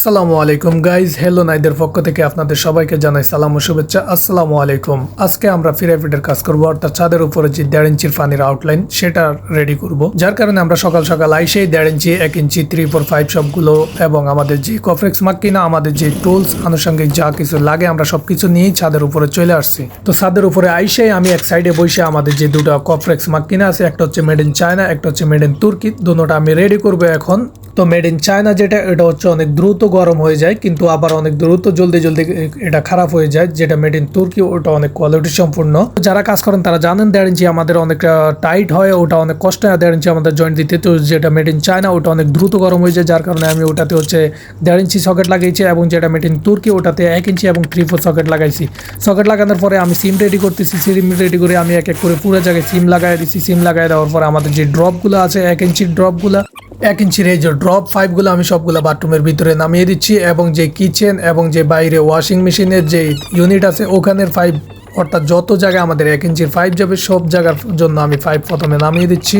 আসসালামু আলাইকুম guys hello নাইদের পক্ষ থেকে আপনাদের সবাইকে জানাই সালাম ও শুভেচ্ছা। আসসালামু আলাইকুম। আজকে আমরা পিরামিডের কাজ করব, অর্থাৎ ছাদের উপরে যে দেড় ইঞ্চির ফানির আউটলাইন সেটা রেডি করব। যার কারণে আমরা সকাল সকাল আইসেই দেড় ইঞ্চি, এক ইঞ্চি থ্রি ফোর ফাইভ সবগুলো এবং আমাদের যে কফ্রেক্স মাক্কিনা আমাদের যে টুলস আনুষঙ্গিক যা কিছু লাগে, আমরা সবকিছু নিয়েই ছাদের উপরে চলে আসছি। তো ছাদের উপরে আইসেই আমি এক সাইডে বসে আমাদের যে দুটো কফ্রেক্স মাক্কিনা আছে, একটা হচ্ছে মেড ইন চায়না একটা হচ্ছে মেড ইন তুর্কি দুটোটা আমি রেডি করব এখন। তো মেড ইন চায়না যেটা, এটা হচ্ছে অনেক দ্রুত গরম হয়ে যায়, কিন্তু আবার অনেক দ্রুত জলদি জলদি এটা খারাপ হয়ে যায়, যেটা মেড ইন তুর্কি ওটা অনেক কোয়ালিটি সম্পূর্ণ। যারা কাজ করেন তারা জানেন দেড় ইঞ্চি আমাদের অনেক টাইট হয়, ওটা অনেক কষ্ট হয় দেড় ইঞ্চি আমাদের জয়েন্ট দিতে। তো যেটা মেড ইন চায়না ওটা অনেক দ্রুত গরম হয়ে যায়, যার কারণে আমি ওটাতে হচ্ছে দেড় ইঞ্চি সকেট লাগিয়েছি, এবং যেটা মেড ইন তুর্কি ওটাতে এক ইঞ্চি এবং থ্রি ফোর সকেট লাগাইছি। সকেট লাগানোর পরে আমি সিম রেডি করতেছি সিম রেডি করে আমি এক এক করে পুরো জায়গায় সিম লাগাই দিছি সিম লাগাই দেওয়ার পরে আমাদের যে ড্রপগুলো আছে, এক ইঞ্চির ড্রপগুলো এক ইঞ্চির এই যে ড্রপ ফাইভগুলো আমি সবগুলো বাথরুমের ভিতরে নামিয়ে দিচ্ছি এবং যে কিচেন এবং যে বাইরে ওয়াশিং মেশিনের যে ইউনিট আছে, ওখানের ফাইভ অর্থাৎ যত জায়গায় আমাদের এক ইঞ্চির পাইপ যাবে, সব জায়গার জন্য আমি পাইপ প্রথমে নামিয়ে দিচ্ছি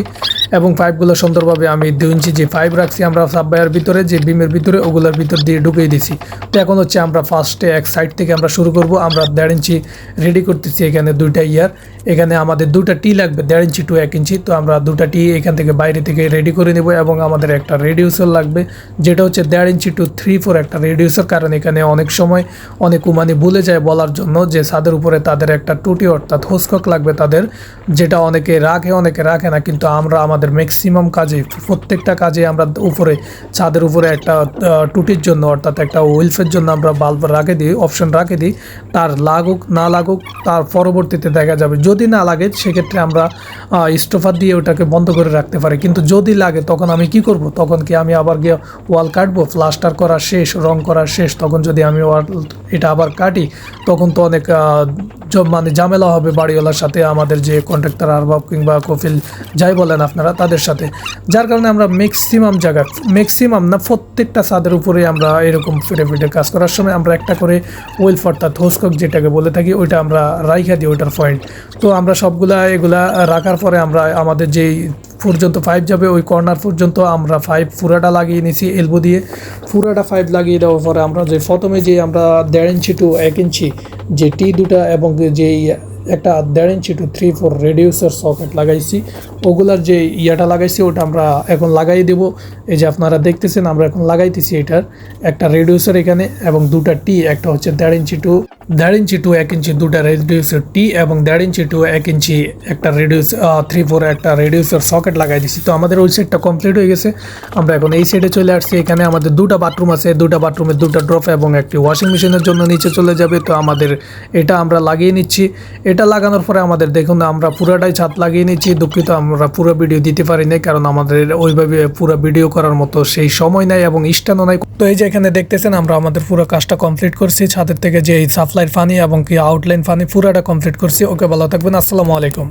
এবং পাইপগুলো সুন্দরভাবে আমি দুই ইঞ্চি যে পাইপ রাখছি আমরা সাববাইয়ের ভিতরে, যে বিমের ভিতরে, ওগুলোর ভিতর দিয়ে ঢুকিয়ে দিছি। এখন হচ্ছে আমরা ফার্স্টে এক সাইড থেকে আমরা শুরু করব। আমরা দেড় ইঞ্চি রেডি করতেছি এখানে দুইটা ইয়ার এখানে আমাদের দুটা টি লাগবে, দেড় ইঞ্চি টু এক ইঞ্চি। তো আমরা দুটা টি এখান থেকে বাইরে থেকে রেডি করে নেব এবং আমাদের একটা রেডিউসার লাগবে, যেটা হচ্ছে দেড় ইঞ্চি টু থ্রি ফোর একটা রেডিউসার কারণ এখানে অনেক সময় অনেক উমানি ভুলে যায় বলার জন্য যে ছাদের উপরে তাদের একটা টুটি অর্থাৎ হোস্কক লাগবে তাদের, যেটা অনেকে রাখে অনেকে রাখে না। কিন্তু আমরা আমাদের ম্যাক্সিমাম কাজে, প্রত্যেকটা কাজে আমরা উপরে, ছাদের উপরে একটা টুটির জন্য অর্থাৎ একটা ওয়েলফের জন্য আমরা বাল্ব রাখে দিই অপশন রাখে দিই, তার লাগুক, না লাগুক, তার পরবর্তীতে দেখা যাবে। যদি না লাগে, সেক্ষেত্রে আমরা স্টোফার দিয়ে ওটাকে বন্ধ করে রাখতে পারি। কিন্তু যদি লাগে, তখন আমি কি করব? তখন কি আমি আবার গিয়ে ওয়াল কাটবো? প্লাস্টার করা শেষ, রং করা শেষ, তখন যদি আমি ওয়াল এটা আবার কাটি, তখন তো অনেক মানে ঝামেলা হবে বাড়িওয়ালার সাথে, আমাদের যে কন্ট্রাক্টর আরবাব কিংবা কফিল যাই বলেন আপনারা, তাদের সাথে। যার কারণে আমরা ম্যাক্সিমাম জায়গা ম্যাক্সিমাম না, প্রত্যেকটা ছাদের উপরে আমরা এরকম ফিরে ফিরে কাজ করার সময় আমরা একটা করে ওয়েলফ অর্থাৎ হোস্কক যেটাকে বলে থাকি, ওইটা আমরা রাইখা দিই, ওইটার পয়েন্ট তো আমরা সবগুলা এগুলা রাখার পরে আমরা আমাদের যেই পর্যন্ত ফাইভ যাবে, ওই কর্নার পর্যন্ত আমরা ফাইভ পুরাটা লাগিয়ে নিছি এলবো দিয়ে। পুরাটা ফাইভ লাগিয়ে দেওয়ার পরে আমরা যে প্রথমে যে আমরা দেড় ইঞ্চি টু এক ইঞ্চি যে টি দুটা এবং যেই একটা দেড় inch to three four reducer socket লাগাইছি। ওগুলার যে ইয়াটা লাগাইছি, ওটা আমরা এখন লাগাই দেব। এই যে আপনারা দেখতেছেন, আমরা এখন লাগাইতেছি এটার। একটা রেডিউসার এখানে এবং দুটা টি একটা হচ্ছে দেড় ইঞ্চি টু দেড় ইঞ্চি টু এক ইঞ্চি দুটা রেডিউসার টি এবং দেড় ইঞ্চি টু এক ইঞ্চি একটা রেডিউস থ্রি ফোর একটা রেডিউসার সকেট লাগাই দিছি। তো আমাদের ওই সাইডটা কমপ্লিট হয়ে গেছে। আমরা এখন এই সাইডে চলে আসছি। এখানে আমাদের দুটা বাথরুম আছে। দুটা বাথরুমের দুটা ড্রপ এবং একটি ওয়াশিং মেশিনের জন্য নিচে চলে যাবে। তো আমাদের এটা আমরা লাগিয়ে নিচ্ছি। এটা লাগানোর পরে আমাদের দেখুন, আমরা পুরাটাই ছাদ লাগিয়ে নিচ্ছি দুঃখিত, আমরা পুরো ভিডিও দিতে পারি নাই, কারণ আমাদের ওইভাবে পুরো ভিডিও করার মতো সেই সময় নাই এবং স্ট্যান্ডও নাই। তো এই যে এখানে দেখতেছেন, আমরা আমাদের পুরো কাজটা কমপ্লিট করছি। ছাদের থেকে যে সাপ্লাইর ফানি এবং কি আউটলাইন ফানি পুরাটা কমপ্লিট করছি। ওকে, ভালো থাকবেন। আসসালামু আলাইকুম।